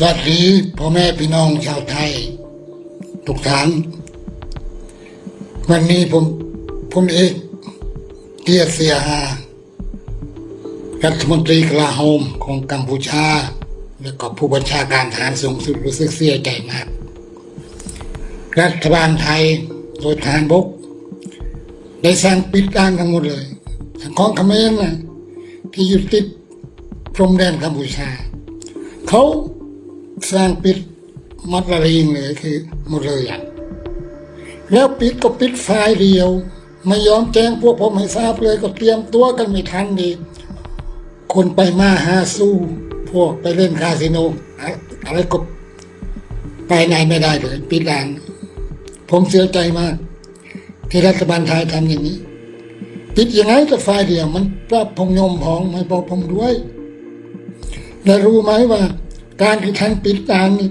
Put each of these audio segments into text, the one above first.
สวัสดีพ่อแม่พี่น้องชาวไทย ทุกท่าน วันนี้ผมผมเอกเตียเสียหารัฐมนตรีกลาโหมของกัมพูชา และก็ผู้บัญชาการทหารสูงสุดรู้สึกเสียใจมาก รัฐบาลไทยโดยทหารบก ได้สร้างปิดด้านทั้งหมดเลยทั้งของเขมรนะที่อยู่ติดพรมแดนกัมพูชาเขา สร้างปิดมัดระรีงเลยคือหมดเลยอะแล้วปิดก็ปิดไฟเดียว ไม่ยอมแจ้งพวกผมให้ทราบเลยก็เตรียมตัวกันไม่ทันดี คนไปมาหาสู้ พวกไปเล่นคาสิโนอะไรก็ไปไหนไม่ได้เลยปิดด่าน ผมเสียใจมาก ที่รัฐบาลไทยทำอย่างนี้ ปิดยังไงก็ไฟเดียว มันปรับพงยมพองไม่บอกผมด้วย และรู้ไหมว่า การที่ท่านปิดด่านนี่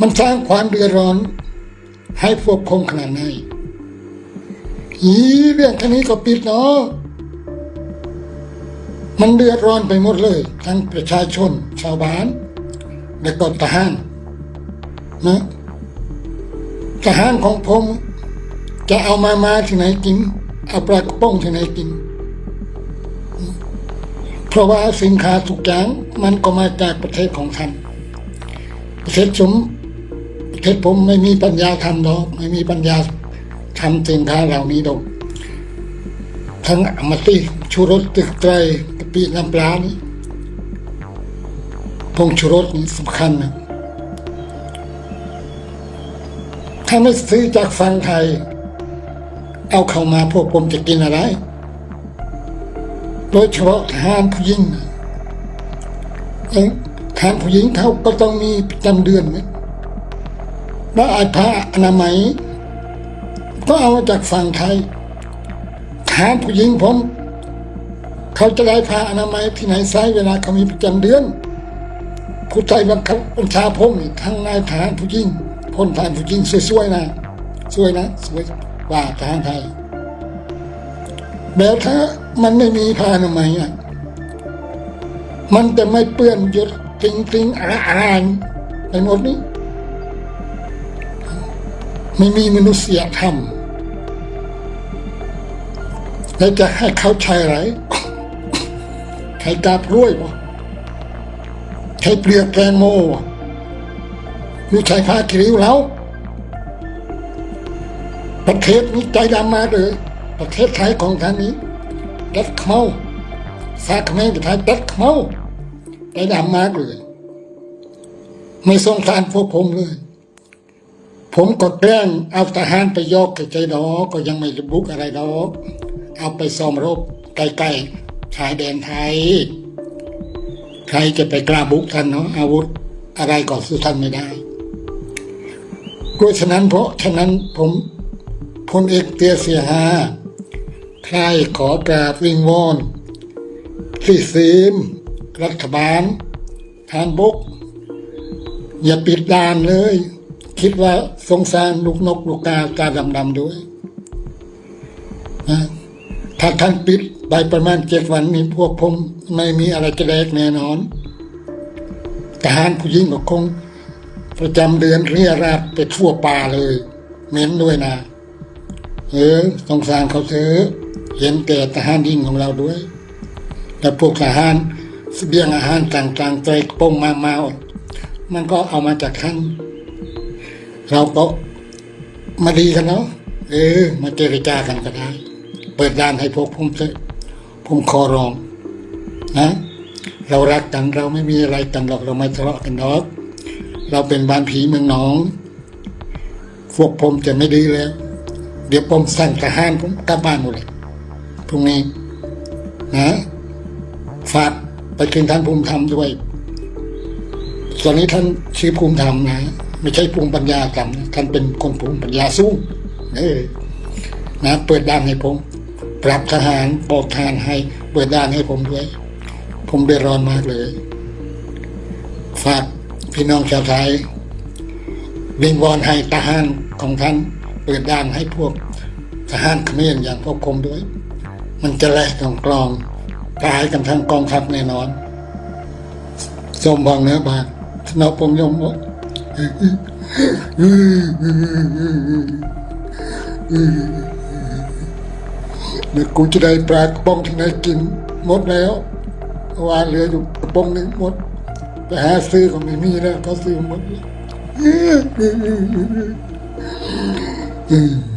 มันสร้างความเดือดร้อน ให้พวกคงขนาดไหนอีเรื่องแค่นี้ก็ปิดเนาะมันเดือดร้อนไปหมดเลย ทั้งประชาชน ชาวบ้าน และก็ทหารนะทหารของผม จะเอามามาที่ไหนกิน เอาปลากระป๋องที่ไหนกิน เพราะว่าสินค้าทุกอย่างมันก็มาจากประเทศของท่านประเทศผมประเทศผมไม่มีปัญญาทำดอกไม่มีปัญญาทำสินค้าเหล่านี้ดอกทั้งอมติชูรสตึกไตรกะปิน้ำปลานี่พงชูรสนี่สำคัญนะถ้าไม่ซื้อจากฝั่งไทย เอาเข้ามาพวกผมจะกินอะไร โดยเฉพาะทหารผู้หญิงเอ้ยทหารผู้หญิงเขาก็ต้องมีประจำเดือนนะแล้วไอ้ผ้าอนามัย ก็เอามาจากฝั่งไทยทหารผู้หญิงผมเขาจะได้ผ้าอนามัยที่ไหนใช้เวลาเขามีประจำเดือน ผู้ไทยบังคับบัญชาผมนี่ทั้งนายทหารผู้หญิงพลทหารผู้หญิงสวยๆนะสวยนะสวยว่าทหารไทยแล้วถ้า มันไม่มีผ้านามัยอะ มันจะไม่เปื้อนหยดติงติงอะไรอะไรไปหมดนี้ ไม่มีมนุษยธรรมแล้วจะให้เขาใช้อะไรใช้กาบกล้วยปะใช้เปลือกแตงโมวะหรือใช้ผ้าคิริวแล้วประเทศนี้ใจดำมาเลยประเทศไทยของท่านนี้ ดัดเข้าสาขเมรกับไทยดัดเข้าใจดำมากเลย ไม่สงสารพวกผมเลย ผมก็แกล้งเอาทหารไปยกใจดอกก็ยังไม่ระบุอะไรดอก เอาไปซ้อมรบใกล้ๆชายแดนไทย ใครจะไปกล้าบุกท่านเนาะอาวุธอะไรก็สู้ท่านไม่ได้เพราะฉะนั้นเพราะฉะนั้นผมพลเอกเตียเสียหา ใครขอกราบวิงวอนที่ซีม รัฐบาลทานบก อย่าปิดด่านเลย คิดว่าสงสารลูกนกลูกกาตาดำๆด้วยนะถ้าท่านปิดไปประมาณเจ็ดวันนี้พวกผมไม่มีอะไรจะแลกแน่นอนทหารผู้หญิงก็คง ประจำเดือนเรียราดไปทั่วป่าเลยเหม็นด้วยนะ เออสงสารเขาเถอะ เห็นแก่ทหารยิงของเราด้วย แล้วพวกทหารเสบียงอาหารต่างๆใจปงมามามันก็เอามาจากท่านเราก็มาดีกันเนาะเออ มาเจรจากันก็ได้ เปิดด้านให้พวกผมเถอะผมขอร้องนะเรารักกันเราไม่มีอะไรกันหรอกเราไม่ทะเลาะกันหรอกเราเป็นบ้านผีเมืองหนองพวกผมจะไม่ดีแล้ว เดี๋ยวผมสั่งทหารผมกลับบ้านหมดเลย พรุ่งนี้นะฝากไปถึงท่านภูมิธรรมด้วย ตอนนี้ท่านชื่อภูมิธรรมนะไม่ใช่ภูมิปัญญาธรรมนะท่านเป็นคนภูมิปัญญาสูงเออนะเปิดด้านให้ผม ปรับทหารบอกทหารให้เปิดด้านให้ผมด้วย ผมเดือดร้อนมากเลย ฝากพี่น้องชาวไทยวิงวอนให้ทหารของท่าน เปิดด้านให้พวกทหารเขมรอย่างพวกผมด้วย มันจะแลกกองกลองตายกันทั้งกองทัพแน่นอนสมบองเนื้อบากสนอปงยมหมดเดี๋ยวกูจะได้ปลากระป๋องที่ไหนกิน หมดแล้ววานเหลืออยู่กระป๋องหนึ่งหมดไปหาซื้อก็ไม่มีแล้วเขาซื้อหมดแล้ว